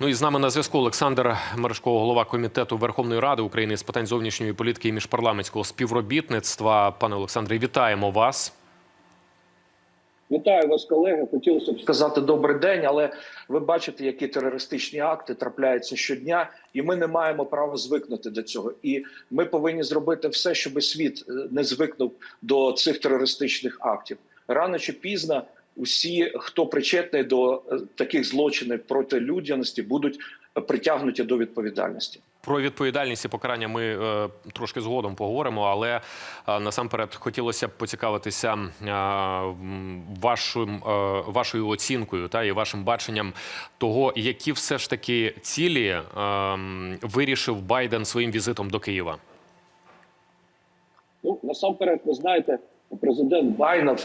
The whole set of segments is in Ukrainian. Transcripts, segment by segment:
Ну і з нами на зв'язку Олександр Мережко, голова комітету Верховної Ради України з питань зовнішньої політики і міжпарламентського співробітництва. Пане Олександре, вітаємо вас. Вітаю вас, колеги. Хотілося б сказати добрий день, але ви бачите, які терористичні акти трапляються щодня, і ми не маємо права звикнути до цього. І ми повинні зробити все, щоб світ е, не звикнув до цих терористичних актів. Рано чи пізно усі, хто причетний до е, таких злочинів проти людяності, будуть е, притягнуті до відповідальності. Про відповідальність і покарання ми е, трошки згодом поговоримо, але е, насамперед хотілося б поцікавитися е, вашим, е, вашою оцінкою та і вашим баченням того, які все ж таки цілі е, вирішив Байден своїм візитом до Києва. Ну насамперед, ви знаєте, президент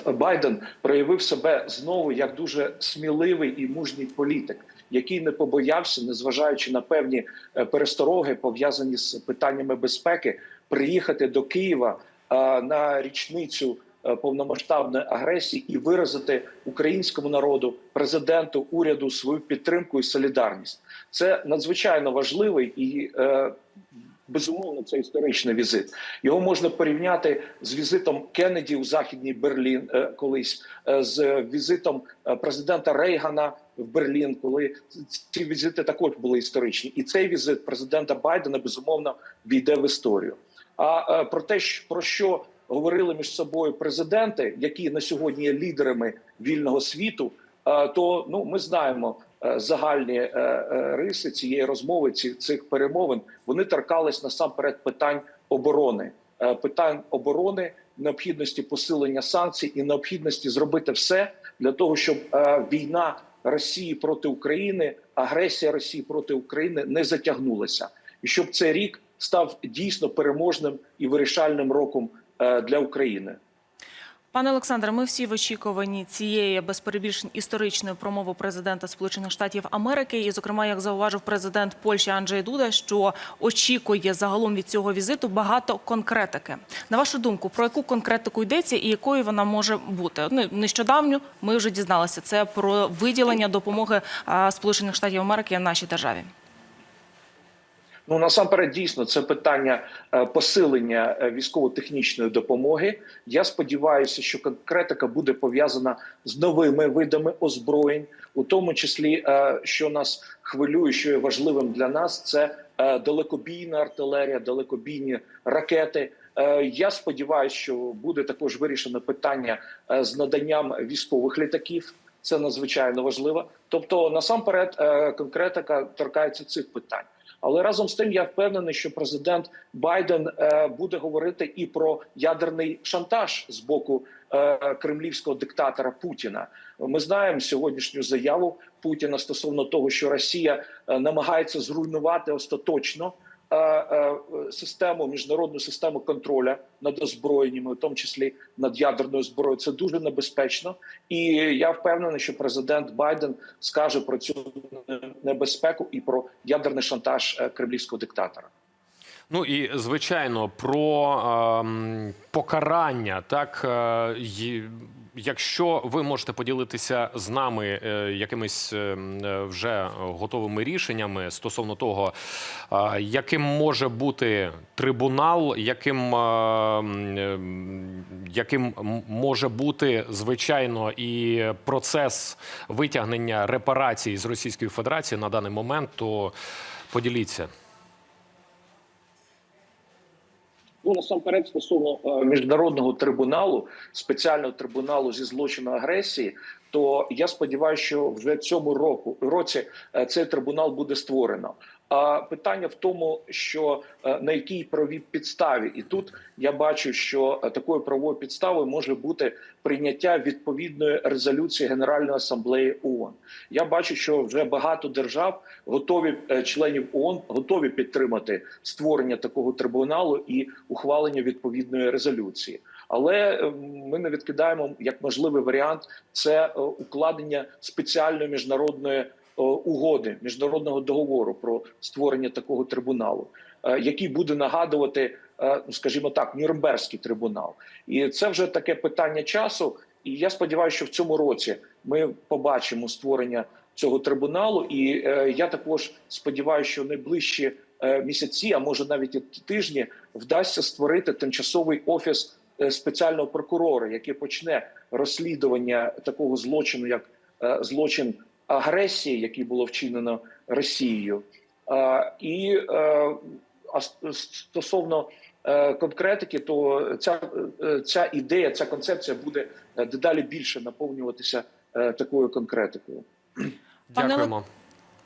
Байден, проявив себе знову як дуже сміливий і мужній політик, який не побоявся, незважаючи на певні е, перестороги, пов'язані з питаннями безпеки, приїхати до Києва е, на річницю е, повномасштабної агресії і виразити українському народу, президенту, уряду свою підтримку і солідарність. Це надзвичайно важливий і безумовно це історичний візит. Його можна порівняти з візитом Кеннеді у західній Берлін е, колись, е, з візитом е, президента Рейгана в Берлін, коли ці візити також були історичні, і цей візит президента Байдена безумовно війде в історію. А про те, про що говорили між собою президенти, які на сьогодні є лідерами вільного світу, то ну ми знаємо загальні е, е, риси цієї розмови, цих перемовин. Вони торкались насамперед питань оборони, Е, питань оборони, необхідності посилення санкцій і необхідності зробити все для того, щоб е, війна Росії проти України, агресія Росії проти України не затягнулася, і щоб цей рік став дійсно переможним і вирішальним роком е, для України. Пане Олександре, ми всі в очікуванні цієї без перебільшень історичної промови президента Сполучених Штатів Америки. І, зокрема, як зауважив президент Польщі Анджей Дуда, що очікує загалом від цього візиту багато конкретики. На вашу думку, про яку конкретику йдеться і якою вона може бути? Ну нещодавно ми вже дізналися це про виділення допомоги Сполучених Штатів Америки нашій державі. Ну насамперед, дійсно, це питання е, посилення е, військово-технічної допомоги. Я сподіваюся, що конкретика буде пов'язана з новими видами озброєнь, у тому числі, е, що нас хвилює, що є важливим для нас, це далекобійна артилерія, далекобійні ракети. Я сподіваюся, що буде також вирішено питання з наданням військових літаків. Це надзвичайно важливо. Тобто, насамперед, е, конкретика торкається цих питань. Але разом з тим я впевнений, що президент Байден е, буде говорити і про ядерний шантаж з боку е, кремлівського диктатора Путіна. Ми знаємо сьогоднішню заяву Путіна стосовно того, що Росія намагається зруйнувати остаточно систему міжнародну систему контроля над озброєннями, в тому числі над ядерною зброєю. Це дуже небезпечно, і я впевнений, що президент Байден скаже про цю небезпеку і про ядерний шантаж е, кремлівського диктатора. Ну і звичайно про ем, покарання, так е, якщо ви можете поділитися з нами е, якимись ем, е, вже готовими рішеннями стосовно того, е, яким може бути трибунал, яким, е, яким може бути звичайно і процес витягнення репарацій з Російської Федерації на даний момент, то поділіться. Ну насамперед стосовно е, міжнародного трибуналу, спеціального трибуналу зі злочину агресії. То я сподіваюся, що вже цьому року році е, цей трибунал буде створено. А питання в тому, що е, на якій правовій підставі, і тут я бачу, що е, такою правовою підставою може бути прийняття відповідної резолюції Генеральної асамблеї ООН. Я бачу, що вже багато держав готові членів ООН готові підтримати створення такого трибуналу і ухвалення відповідної резолюції. Але е, ми не відкидаємо як можливий варіант це укладення спеціальної міжнародної е, угоди, міжнародного договору про створення такого трибуналу, е, який буде нагадувати, е, ну, скажімо так, Нюрнберзький трибунал. І це вже таке питання часу. І я сподіваюся, що в цьому році ми побачимо створення цього трибуналу. І е, я також сподіваюся, що найближчі е, місяці, а може навіть і тижні, вдасться створити тимчасовий офіс е, спеціального прокурора, який почне розслідування такого злочину, як е, злочин агресії, який було вчинено Росією. Е, І е, стосовно е, конкретики, то ця, е, ця ідея, ця концепція буде е, дедалі більше наповнюватися е, такою конкретикою. Дякуємо.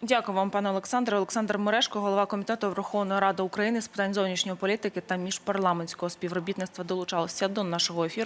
Дякую вам, пане Олександре. Олександр Мерешко, голова комітету Верховної Ради України з питань зовнішньої політики та міжпарламентського співробітництва, долучався до нашого ефіру.